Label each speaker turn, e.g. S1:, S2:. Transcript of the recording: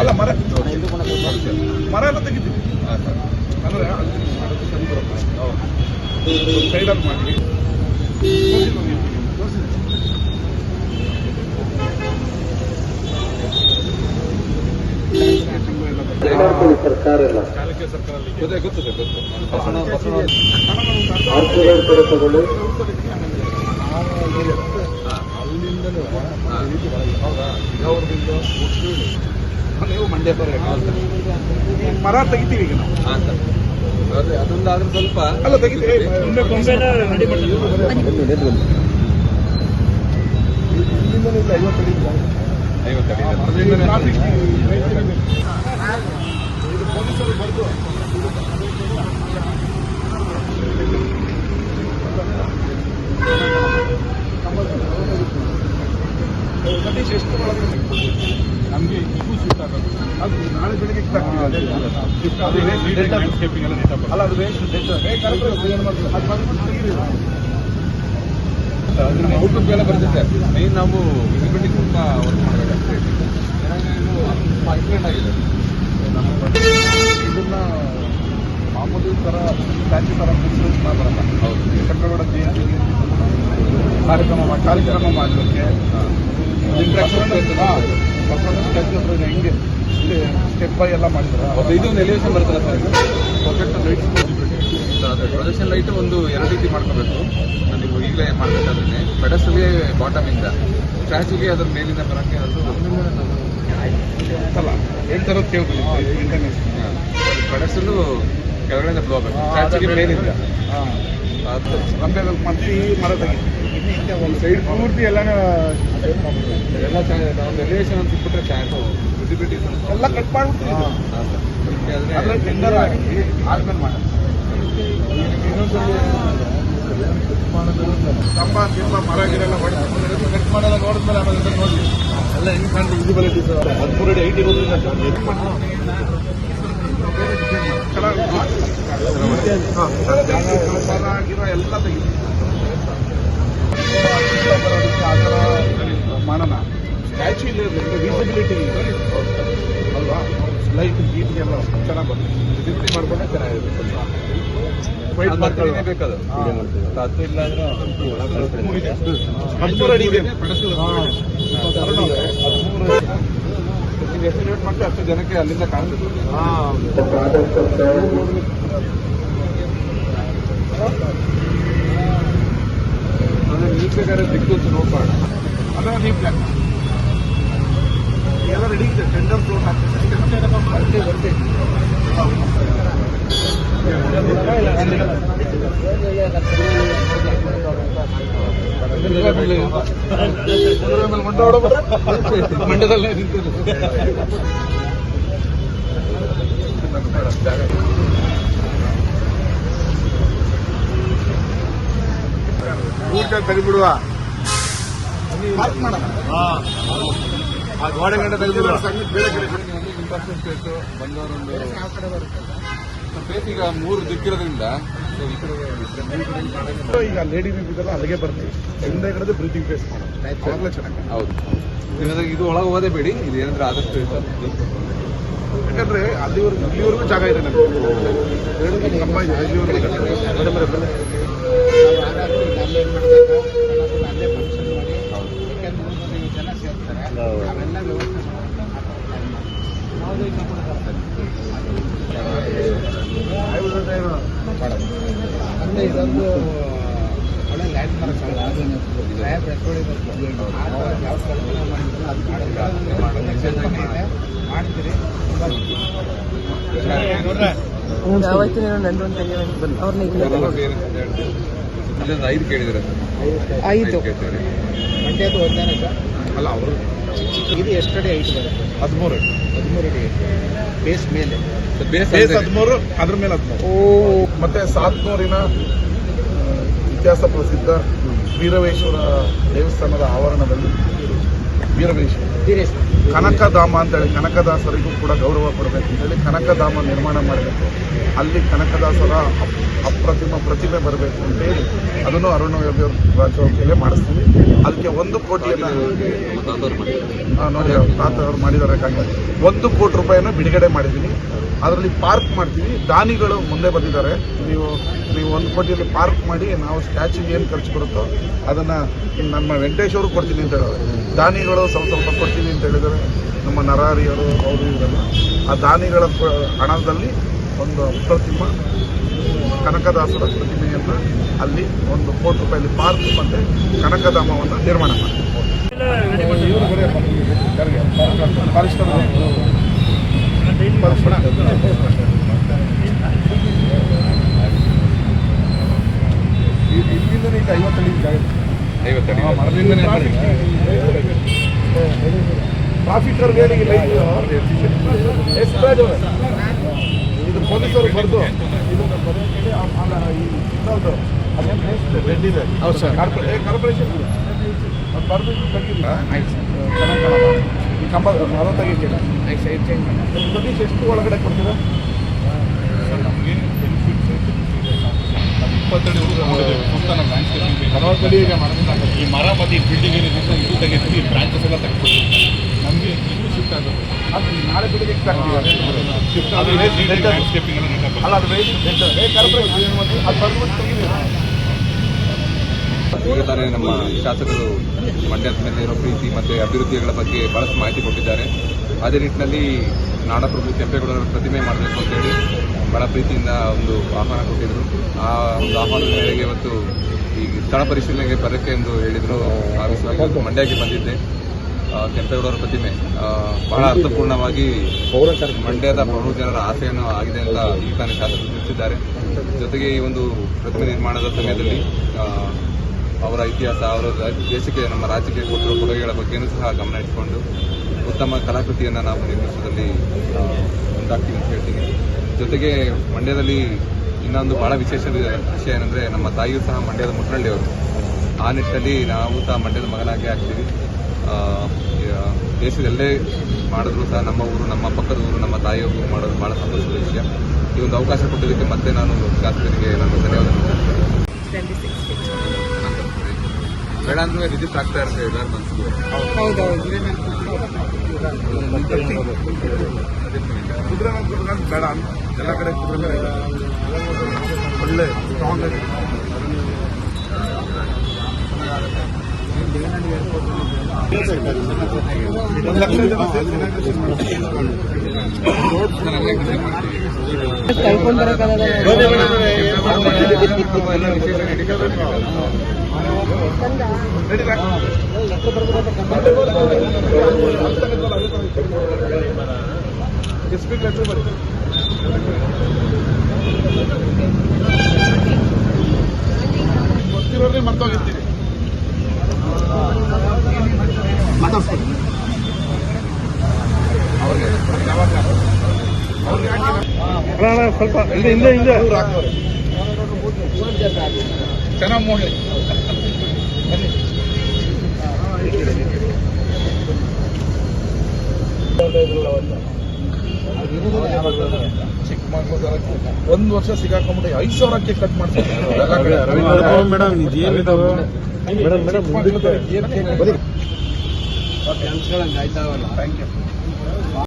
S1: ಅಲ್ಲ ಮರ ಮರ ಎಲ್ಲ ತೆಗಿತೀವಿ ಅಂದ್ರೆ ಸೈಡಲ್ಲಿ ಮಾಡಿ
S2: ಆರ್ಟಿಗಳು ಕೂಡ ತಗೊಳ್ಳಿ
S1: ನೀವು ಮಂಡ್ಯ ಮರ ತೆಗಿತೀವಿ ಈಗ ನಾವು.
S3: ಅದೇ ಅದೊಂದಾದ್ರೆ ಸ್ವಲ್ಪ
S1: ಅಲ್ಲ ತೆಗಿತೀವಿ. ಇಲ್ಲಿಂದಲೂ ಇಲ್ಲ ಐವತ್ತು ಎಷ್ಟು ನಮಗೆ ಇದು ಶಿಫ್ಟ್ ಆಗೋದು ಅದು ನಾಳೆ ಬೆಳಿಗ್ಗೆ ಶಿಫ್ಟ್ ಅಲ್ಲ ಅದು ಏನು ಮಾಡ್ತಾರೆ ಅದು.
S3: ಅದ್ರ ಔಟ್ಲುಕ್ ಎಲ್ಲ ಬರ್ತೈತೆ ಮೈನ್ ನಾವು ವಿಸಿಬಿಲಿಟಿ ಸ್ವಲ್ಪ ವರ್ಕ್ ಮಾಡಬೇಕಷ್ಟೇ ಆಕ್ಸಿಡೆಂಟ್ ಆಗಿದೆ.
S1: ಇದನ್ನ ಮಾಮೂಲಿ ಥರ ಸ್ಟ್ಯಾಚು ಥರ ಬಿಸ್ನೆಸ್ ಬರಲ್ಲ
S3: ಹೌದು
S1: ಕೂಡ ಜಯಂತಿ ಕಾರ್ಯಕ್ರಮ ಮಾಡಿ ಕಾರ್ಯಕ್ರಮ ಮಾಡಲಿಕ್ಕೆ ಹೆಂಗೆ? ಇಲ್ಲಿ ಸ್ಟೆಪ್ ಬೈ ಎಲ್ಲ ಮಾಡಿದ್ದಾರೆ
S3: ಮತ್ತು ಇದು ಒಂದು ಬರ್ತಲ್ಲ ಸರ್. ಇದು. ಪ್ರೊಜೆಕ್ಟ್ ಅದೇ ಪ್ರೊಜೆಕ್ಷನ್ ಲೈಟ್ ಒಂದು ಎರಡು ರೀತಿ ಮಾಡ್ಕೋಬೇಕು. ನೀವು ಈಗಲೇ ಮಾಡಬೇಕಾದ್ರೆ ಬಾಟಮ್ ಇಂದ. ಸ್ಟ್ಯಾಚುಗೆ ಅದ್ರ ಮೇಲಿಂದ ಬರಕ್ಕೆ ಅದು
S1: ಅಲ್ಲ ಹೇಳ್ತಾರ
S3: ಕೆಳಗಡೆ ಬ್ಲೋ ಆಗಬೇಕು. ಸ್ಟ್ಯಾಚುಗೆ ಮೇಲಿಂದ. ಅದು
S1: ಮತ್ತೆ ಮರ ಒಂದು ಸೈಡ್ ಪೂರ್ತಿ ಎಲ್ಲನೂ
S3: ಎಲ್ಲ ರಿಲೇಷನ್ ಅಂತ ಚೆನ್ನಾಗಿ ವಿಸಿಬಿಲಿಟಿ
S1: ಎಲ್ಲ ಕಟ್ ಮಾಡ್ಬಿಟ್ಟು ಅದರಲ್ಲಿ ಟೆಂಡರ್ ಆಗಿ ಗಿಂಬ ಮರ ಗಿರ ಎಲ್ಲ ಹೊಡೆದು ಕಟ್ ಮಾಡೋಲ್ಲ ನೋಡಿದ್ಮೇಲೆ ಇದನ್ನ ನೋಡಿ ಎಲ್ಲ ಹೆಂಗ್ ಕಾಣ್ತು ವಿಸಿಬಿಲಿಟಿ ಹದಿಮೂರು ಅಡಿ ಐಟಿ ಇರೋದ್ರಿಂದ ಮರ ಎಲ್ಲ ಥರ ಮಾಡೋಣ ಸ್ಟ್ಯಾಚು ಇಲ್ಲ ವಿಸಿಬಿಲಿಟಿ ಅಲ್ವಾ ಲೈಟ್ ಗೀಟ್ಗೆಲ್ಲ ಚೆನ್ನಾಗಿ ಬರ್ತದೆ ವಿಸಿಬಿಲಿಟಿ ಮಾಡ್ಕೊಂಡ್ರೆ ಚೆನ್ನಾಗಿರುತ್ತೆ ವೈಟ್ ಮಾಡ್ಕೊಳ್ಳಿ
S3: ಬೇಕದು ಹತ್ತು ಇಲ್ಲ ಅಂದ್ರೆ
S1: ಹದಿಮೂರು ಅಡಿ ಇದೆ
S3: ಎಸ್ಟಿಮೇಟ್ ಮಾಡ್ತೀವಿ ಅಷ್ಟು ಜನಕ್ಕೆ ಅಲ್ಲಿಂದ ಕಾಣಿಸುತ್ತೆ ಅದೇ ನೀವು ಬೇಕಾದ್ರೆ ದಿಕ್ಕು ನೋಡ್ಬೇಡ
S1: ಅದನ್ನ ನೀವು ಪ್ಲಾನ್ ಎಲ್ಲ ರೆಡಿ ಇದೆ. ಟೆಂಡರ್ ಫ್ಲೋಟ್ ಆಗ್ತದೆ
S3: ಮಂಡ್ಯದಲ್ಲೇ
S1: ಊಟ ತೆಗೆದ್ಬಿಡುವ ಮಾಡ ಗೋಡೆ ಗಂಟೆ
S3: ಬಂದವರೊಂದು ಬೇಸ್ ಈಗ ಮೂರು ದಿಕ್ಕಿರೋದ್ರಿಂದ so ಈ ಕಡೆ
S1: ಈಗ ಲೇಡಿ ಇದೆಲ್ಲ ಅಲ್ಲಿಗೆ ಬರ್ತೀವಿ. ಹಿಂದೆ ಕಡೆದು ಬ್ರೀತಿಂಗ್ ಫೇಸ್ ಮಾಡೋದು ಚೆನ್ನಾಗಿ
S3: ಹೌದು. ಇದು ಒಳಗೆ ಹೋದೇ ಬೇಡಿ ಇದು ಏನಂದ್ರೆ ಆದಷ್ಟು.
S1: ಯಾಕಂದ್ರೆ ಅಲ್ಲಿವರೆಗೂ ಇಲ್ಲಿವರೆಗೂ ಜಾಗ ಇದೆ ನಮಗೆ. ಕಂಬ ಇದೆ ಅಲ್ಲಿವರೆಗೂ
S4: ಅಂದ್ರೆ ಇದೊಂದು ಒಳ್ಳೆ ಲ್ಯಾಂಡ್ ಮಾರ್ಕ್ ಸಾಹೇಬ್ರು ಎತ್ಕೊಂಡಿದ್ದಾರೆ. ಯಾವ ಕಲ್ಪನೆ ಮಾಡಿದ್ರು ಅದು. ಮಾಡ್ತೀರಿ
S5: ಯಾವತ್ತೂ ನಾನು ನಂದು ಅಂತ ಅವ್ರನ್ನ
S3: ಇಲ್ಲೊಂದು ಐದು ಕೇಳಿದ್ರೆ
S5: ಐದು.
S3: ಕೇಳ್ತಾರೆ
S4: ಮಂಡ್ಯದು ಒಂದೇನೆ ಸರ್
S1: ಅಲ್ಲ ಅವರು
S4: ಇದು ಐದು ಬರುತ್ತೆ?
S1: ಹದಿಮೂರು.
S4: ಹದಿಮೂರು ಅಡಿ ಬೇಸ್ ಮೇಲೆ.
S3: ಬೇಸ್
S1: ಹದಿಮೂರು ಅದ್ರ ಮೇಲೆ ಹದಿಮೂರು. ಮತ್ತೆ ಸಾತ್ನೂರಿನ ಇತಿಹಾಸ ಪ್ರಸಿದ್ಧ ವೀರವೇಶ್ವರ ದೇವಸ್ಥಾನದ ಆವರಣದಲ್ಲಿ ವೀರವೇಶ್ವರ.
S4: ವೀರೇಶ್
S1: ಕನಕಧಾಮ ಅಂತೇಳಿ ಕನಕದಾಸರಿಗೂ ಕೂಡ ಗೌರವ ಕೊಡಬೇಕು ಅಂತೇಳಿ ಕನಕಧಾಮ ನಿರ್ಮಾಣ ಮಾಡಬೇಕು. ಅಲ್ಲಿ ಕನಕದಾಸರ ಅಪ್- ಅಪ್ರತಿಮ ಪ್ರತಿಮೆ ಬರಬೇಕು ಅಂತೇಳಿ ಅದನ್ನು ಅರುಣ ಯೋಗಿ ರಾಜಕೀಯ ಮಾಡಿಸ್ತೀವಿ. ಅದಕ್ಕೆ ಒಂದು ಕೋಟಿಯನ್ನು ನೋಡಿ ಅವ್ರ ಮಾಡಿದ್ದಾರೆ ಕಾಂಗ್ರೆಸ್ ಒಂದು ಕೋಟಿ ರೂಪಾಯಿನ ಬಿಡುಗಡೆ ಮಾಡಿದ್ದೀನಿ. ಅದರಲ್ಲಿ ಪಾರ್ಕ್ ಮಾಡ್ತೀವಿ. ದಾನಿಗಳು ಮುಂದೆ ಬಂದಿದ್ದಾರೆ. ನೀವು ನೀವು ಒಂದು ಕೋಟಿಯಲ್ಲಿ ಪಾರ್ಕ್ ಮಾಡಿ ನಾವು ಸ್ಟ್ಯಾಚ್ಯೂಗೆ ಏನು ಖರ್ಚು ಬರುತ್ತೋ ಅದನ್ನು ನಮ್ಮ ವೆಂಕಟೇಶ್ ಅವರು ಕೊಡ್ತೀನಿ ಅಂತ ಹೇಳೋದು ದಾನಿಗಳು ಸ್ವಲ್ಪ ಸ್ವಲ್ಪ ಕೊಡ್ತೀನಿ ಅಂತ ಹೇಳಿದ್ದಾರೆ. ನಮ್ಮ ನರಾರಿಯರು ಅವರು ಇವರೆಲ್ಲ ಆ ದಾನಿಗಳ ಹಣದಲ್ಲಿ ಒಂದು ಅಪ್ರತಿಮ ಕನಕದಾಸರ ಪ್ರತಿಮೆಯನ್ನು ಅಲ್ಲಿ ಒಂದು ಕೋಟಿ ರೂಪಾಯಲ್ಲಿ ಪಾರ್ಕ್ ಮತ್ತು ಕನಕಧಾಮವನ್ನು ನಿರ್ಮಾಣ ಮಾಡಿ ಐವತ್ತು ಐವತ್ತು ಮರದಿಂದ ಫಾರೆಸ್ಟರ್ ಇಲ್ಲಿಂದನೇ ಈಗ ಐವತ್ತಡಿ
S3: ಐವತ್ತಡಿ
S1: ಟ್ರಾಫಿಕ್ ವೇಳಿಗೆ ಲೈಟ್ ಇದು ಪೊಲೀಸರು ಬರ್ದು ಇದನ್ನು ಈ ಇನ್ನೊಂದು ಅದೇನ್ ರೆಡ್ ಇದೆ ಕಾರ್ಪೊರೇಷನ್. ಅದು. ಬರ್ದು. ಈ ಕಂಬ ಮರ ತೆಗಿತಿಲ್ಲ ಸತೀಶ್ ಎಷ್ಟು ಒಳಗಡೆ ಕೊಡ್ತೀರಾ.
S6: ಈ ಮರ ಮತ್ತೆ ಈ ಬಿಲ್ಡಿಂಗ್ ಏನಿದೆ ಇದು ತೆಗೆದು ಬ್ರಾಂಚಸ್ ಎಲ್ಲ ತೆಗೆದ್ಬಿಟ್ಟು
S1: ನಮಗೆ ಇನ್ನೂ ಶಿಫ್ಟ್ ಆಗೋದು ಅದು. ನಾಳೆ ಬೆಳಿಗ್ಗೆ ಅಲ್ಲ
S3: ನಮ್ಮ ಶಾಸಕರು ಮಂಡ್ಯದ ಮೇಲೆ ಇರೋ ಪ್ರೀತಿ ಮತ್ತು ಅಭಿವೃದ್ಧಿಗಳ ಬಗ್ಗೆ ಬಹಳಷ್ಟು ಮಾಹಿತಿ ಕೊಟ್ಟಿದ್ದಾರೆ. ಅದೇ ನಿಟ್ಟಿನಲ್ಲಿ ನಾಡಪ್ರಭು ಕೆಂಪೇಗೌಡರ ಪ್ರತಿಮೆ ಮಾಡಬೇಕು ಅಂತೇಳಿ ಬಹಳ ಪ್ರೀತಿಯಿಂದ ಒಂದು ಆಹ್ವಾನ ಕೊಟ್ಟಿದ್ರು. ಆ ಒಂದು ಆಹ್ವಾನದ ಮೇರೆಗೆ ಇವತ್ತು ಈ ಸ್ಥಳ ಪರಿಶೀಲನೆಗೆ ಬರಕ್ಕೆ ಎಂದು ಹೇಳಿದರು. ಆ ವಿಷಯವಾಗಿ ಮಂಡ್ಯಕ್ಕೆ ಬಂದಿದ್ದೆ. ಕೆಂಪೇಗೌಡರ ಪ್ರತಿಮೆ ಬಹಳ ಅರ್ಥಪೂರ್ಣವಾಗಿ ಮಂಡ್ಯದ ಬಹು ಜನರ ಆಸೆಯನ್ನು ಆಗಿದೆ ಅಂತ ಈ ತಾನೇ ಶಾಸಕರು ತಿಳಿಸಿದ್ದಾರೆ. ಜೊತೆಗೆ ಈ ಒಂದು ಪ್ರತಿಮೆ ನಿರ್ಮಾಣದ ಸಮಯದಲ್ಲಿ ಅವರ ಇತಿಹಾಸ, ಅವರ ದೇಶಕ್ಕೆ, ನಮ್ಮ ರಾಜ್ಯಕ್ಕೆ ಕೊಟ್ಟಿರುವ ಕೊಡುಗೆಗಳ ಬಗ್ಗೆಯೂ ಸಹ ಗಮನ ಇಟ್ಕೊಂಡು ಉತ್ತಮ ಕಲಾಕೃತಿಯನ್ನು ನಾವು ನಿರ್ಮಿಸುವುದರಲ್ಲಿ ಮುಂದಾಗ್ತೀವಿ ಅಂತ ಹೇಳ್ತೀನಿ. ಜೊತೆಗೆ ಮಂಡ್ಯದಲ್ಲಿ ಇನ್ನೊಂದು ಬಹಳ ವಿಶೇಷ ವಿಷಯ ಏನಂದರೆ ನಮ್ಮ ತಾಯಿಯೂ ಸಹ ಮಂಡ್ಯದ ಮುಟ್ರಳ್ಳಿಯವರು ಆ ನಿಟ್ಟಿನಲ್ಲಿ ನಾವು ಸಹ ಮಂಡ್ಯದ ಮಗನಾಗಿ ಆಗ್ತೀವಿ. ದೇಶದೆಲ್ಲೇ ಮಾಡಿದ್ರು ಸಹ ನಮ್ಮ ಊರು ನಮ್ಮ ಪಕ್ಕದ ಊರು ನಮ್ಮ ತಾಯಿಯ ಊರು ಮಾಡೋದು ಬಹಳ ಸಂತೋಷದ ವಿಷಯ. ಈ ಒಂದು ಅವಕಾಶ ಕೊಟ್ಟಿದ್ದಕ್ಕೆ ಮತ್ತೆ ನಾನು ಶಾಸಕರಿಗೆ ನಾನು ಧನ್ಯವಾದ ಬೇಡ ಅಂದ್ರೆ ವಿದ್ಯುತ್ ಆಗ್ತಾ ಇರುತ್ತೆ ಎಲ್ಲರ ಮನಸ್ಸಿಗೆ
S1: ಕುದುರೆ ಬೇಡ ಅಂತ. ಎಲ್ಲ ಕಡೆ ಕುದುರೆ. ಒಳ್ಳೆ ಸ್ಟ್ರಾಂಗ್ ಆಗಿ ಒಂದು ಲಕ್ಷ ಜನ ಸೇರ್ಸಿ inauguration ಮಾಡ್ತೀವಿ.
S5: ಕರ್ಕೊಂಡ್
S1: ಎಷ್ಟು ಲೆಟ್ರ್ ಬರೀ ಗೊತ್ತಿರೋರೇ ಮರ್ತೋಗಿರ್ತೀರಿ ಸ್ವಲ್ಪ ಹಿಂದೆ ಹಿಂದೆ ಹಿಂದೆ ಚೆನ್ನಾಗಿ ಮೋಡ್ಲಿ ಚಿಕ್ಕಮಗಳೂರು ಒಂದು ವರ್ಷ ಸಿಗಾಕೊಂಡ್ಬಿಟ್ಟು ಐದು ಸಾವಿರಕ್ಕೆ ಕಟ್ ಮಾಡ್ತಾರೆ